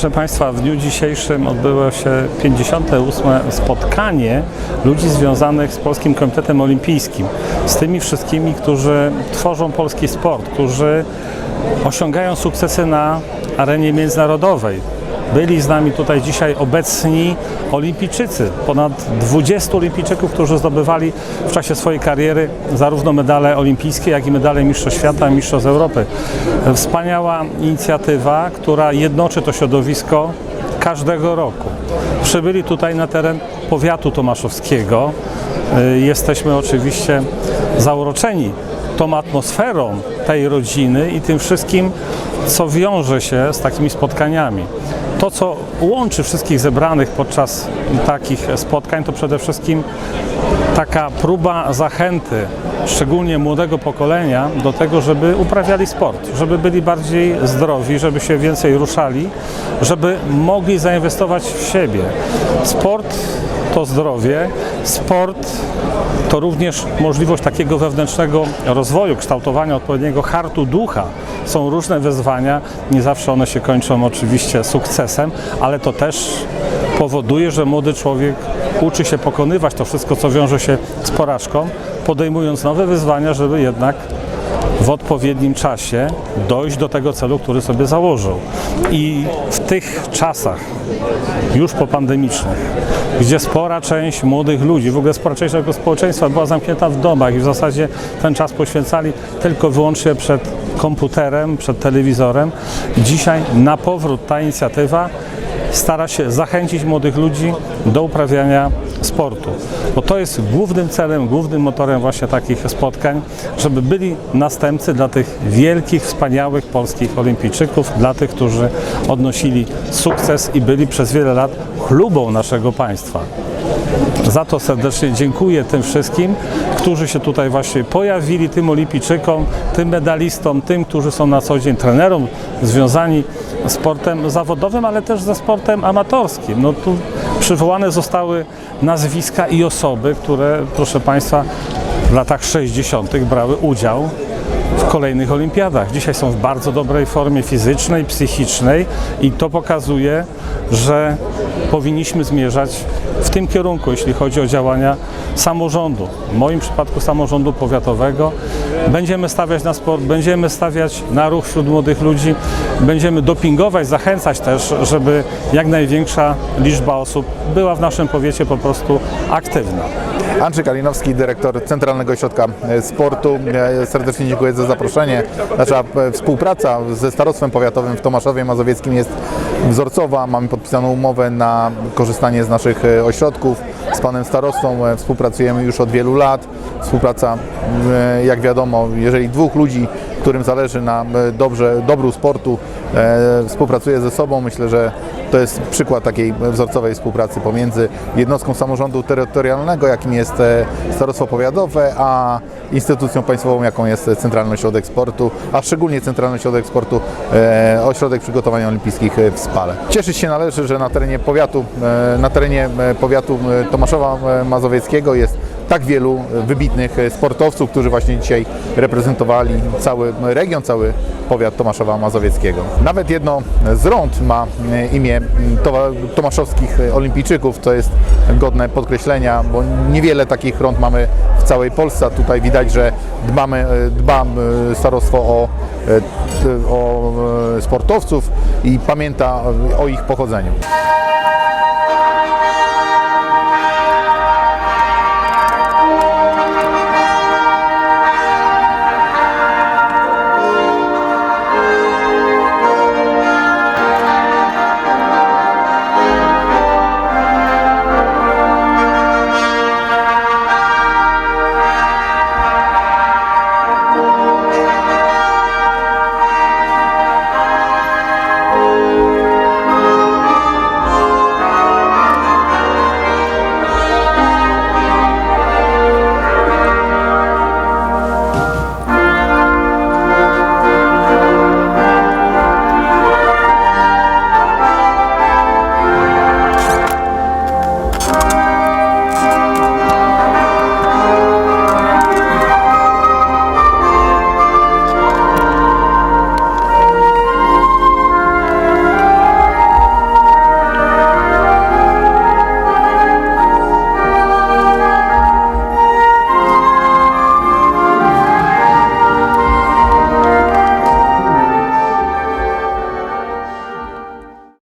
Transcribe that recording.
Proszę Państwa, w dniu dzisiejszym odbyło się 58. spotkanie ludzi związanych z Polskim Komitetem Olimpijskim. Z tymi wszystkimi, którzy tworzą polski sport, którzy osiągają sukcesy na arenie międzynarodowej. Byli z nami tutaj dzisiaj obecni olimpijczycy, ponad 20 olimpijczyków, którzy zdobywali w czasie swojej kariery zarówno medale olimpijskie, jak i medale Mistrzostw Świata, Mistrzostw Europy. Wspaniała inicjatywa, która jednoczy to środowisko każdego roku. Przybyli tutaj na teren powiatu tomaszowskiego. Y, Jesteśmy oczywiście zauroczeni tą atmosferą tej rodziny i tym wszystkim, co wiąże się z takimi spotkaniami. To, co łączy wszystkich zebranych podczas takich spotkań, to przede wszystkim taka próba zachęty, szczególnie młodego pokolenia, do tego, żeby uprawiali sport, żeby byli bardziej zdrowi, żeby się więcej ruszali, żeby mogli zainwestować w siebie. Sport to zdrowie, sport to również możliwość takiego wewnętrznego rozwoju, kształtowania odpowiedniego hartu ducha. Są różne wyzwania, nie zawsze one się kończą oczywiście sukcesem, ale to też powoduje, że młody człowiek uczy się pokonywać to wszystko, co wiąże się z porażką, podejmując nowe wyzwania, żeby jednak w odpowiednim czasie dojść do tego celu, który sobie założył. I w tych czasach, już popandemicznych, gdzie spora część młodych ludzi, w ogóle spora część tego społeczeństwa była zamknięta w domach i w zasadzie ten czas poświęcali tylko wyłącznie przed komputerem, przed telewizorem. Dzisiaj na powrót ta inicjatywa stara się zachęcić młodych ludzi do uprawiania sportu. Bo to jest głównym celem, głównym motorem właśnie takich spotkań, żeby byli następcy dla tych wielkich, wspaniałych polskich olimpijczyków, dla tych, którzy odnosili sukces i byli przez wiele lat chlubą naszego państwa. Za to serdecznie dziękuję tym wszystkim, którzy się tutaj właśnie pojawili, tym olimpijczykom, tym medalistom, tym, którzy są na co dzień trenerom związani sportem zawodowym, ale też ze sportem amatorskim. No tu przywołane zostały nazwiska i osoby, które, proszę Państwa, w latach 60. brały udział w kolejnych olimpiadach. Dzisiaj są w bardzo dobrej formie fizycznej, psychicznej i to pokazuje, że powinniśmy zmierzać w tym kierunku, jeśli chodzi o działania samorządu. W moim przypadku samorządu powiatowego będziemy stawiać na sport, będziemy stawiać na ruch wśród młodych ludzi, będziemy dopingować, zachęcać też, żeby jak największa liczba osób była w naszym powiecie po prostu aktywna. Andrzej Kalinowski, dyrektor Centralnego Ośrodka e, Sportu. Serdecznie dziękuję za zaproszenie. Nasza e, współpraca ze Starostwem Powiatowym w Tomaszowie Mazowieckim jest wzorcowa. Mamy podpisaną umowę na korzystanie z naszych e, ośrodków. Z panem starostą współpracujemy już od wielu lat. Współpraca, jak wiadomo, jeżeli dwóch ludzi, którym zależy na e, dobrze, dobru sportu, e, współpracuje ze sobą, myślę, że to jest przykład takiej wzorcowej współpracy pomiędzy jednostką samorządu terytorialnego, jakim jest e, Starostwo Powiatowe, a instytucją państwową, jaką jest Centralny Ośrodek Sportu, a szczególnie Centralny Ośrodek Sportu, Ośrodek Przygotowania Olimpijskich w Spale. Cieszyć się należy, że na terenie powiatu, na terenie powiatu Tomaszowa Mazowieckiego jest tak wielu wybitnych e, sportowców, którzy właśnie dzisiaj reprezentowali cały region, cały powiat Tomaszowa Mazowieckiego. Nawet jedno z rond ma e, imię to- tomaszowskich e, olimpijczyków, co jest godne podkreślenia, bo niewiele takich rond mamy w całej Polsce, tutaj widać, że dbamy, e, dba e, starostwo o, e, o e, sportowców i pamięta o ich pochodzeniu.